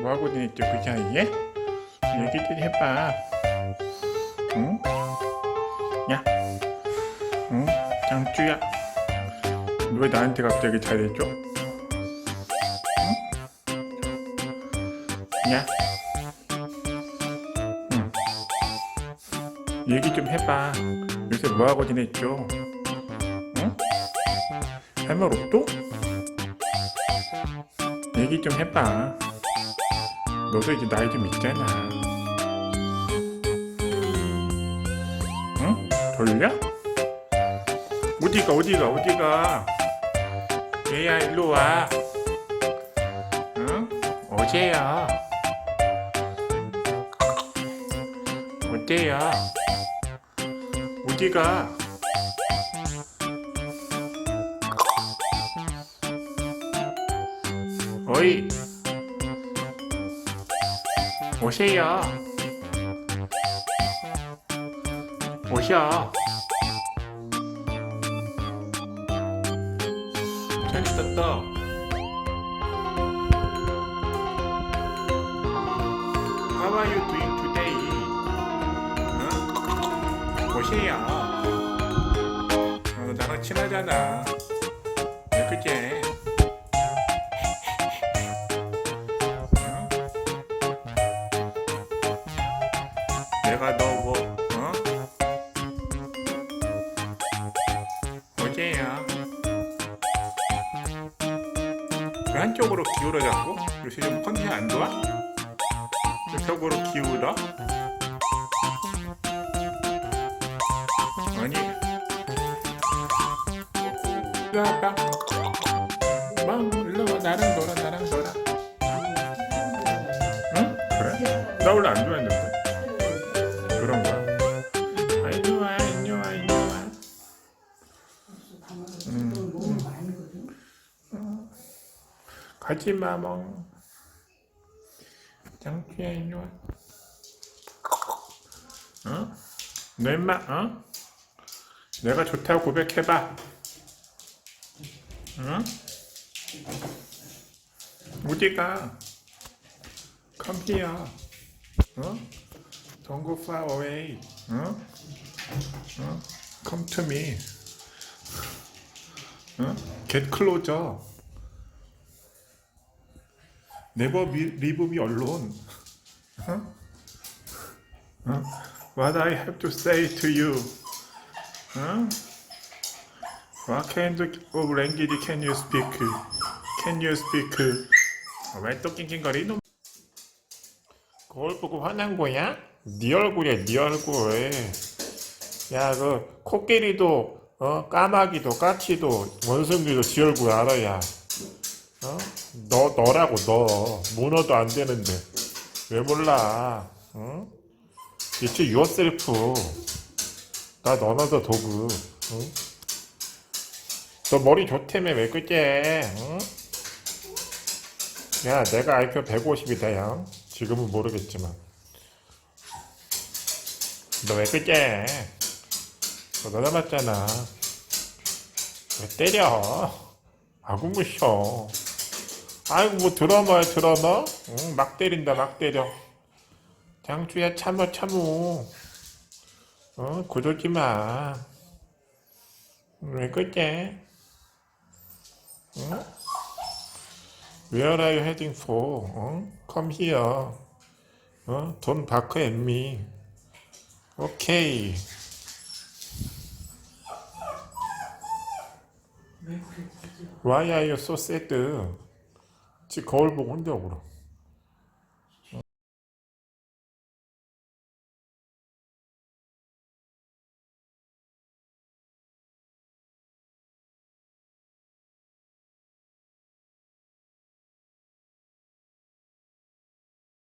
뭐하고 지냈죠 그 사이에? 얘기 좀 해봐 응? 야 응? 장주야 왜 나한테 갑자기 잘해줘? 응? 야 응. 얘기 좀 해봐 요새 뭐하고 지냈죠? 응? 할 말 없도? 얘기 좀 해봐 너도 이제 나이 좀 있잖아. 응? 돌려? 어디가 어디가 어디가? 얘야 일로 와. 응? 어제야. 어때야? 어디가? 어이. 오세요. 오셔. 재밌었다. How are you doing today? 응? 오세요. 어, 나랑 친하잖아. 네, 그치? 내가 너 뭐, 어? 어제야. 그 한쪽으로 기울어 잡고 요새 좀 컨디션 안 좋아? 저쪽으로 기울어? 아니. 일로 와봐. 막 일로 와 나랑 놀아 나랑 놀아. 응? 그래? 나 원래 안 좋아 가지 마, 멍. 장주야, 일로 와. 어? 너 임마, 어? 내가 좋다고 고백해봐. 응? 어디가? Here. 어? Don't go far away. 어? 어? Come to me. 어? Get closer. Leave me alone. 어? 어? What I have to say to you. 어? What kind of language can you speak? Can you speak? 어, 왜또 낑낑거리 놈? 그걸 보고 화난 거야? 네 얼굴이야, 네 얼굴. 야, 그 코끼리도 어 까마귀도 까치도 원숭이도 지 얼굴 알아야. 어? 너 너라고 너 문어도 안 되는데 왜 몰라? 어? It's yourself. 나 너나더 도구. 응? 너 머리 좋다며 왜 그제? 응? 야, 내가 IQ 150이다, 형. 지금은 모르겠지만. 너 왜 그제? 너 닮았잖아. 왜 때려? 아구 무셔. 아이고, 뭐 드러머야, 드러머? 응, 막 때린다, 막 때려. 장주야, 참어, 참어. 어, 그러지 마. 왜 그제? 응? Where are you heading for? 어? Come here. 어? Don't bark at me. Okay. Why are you so sad? 지 거울 보고 혼자 울어.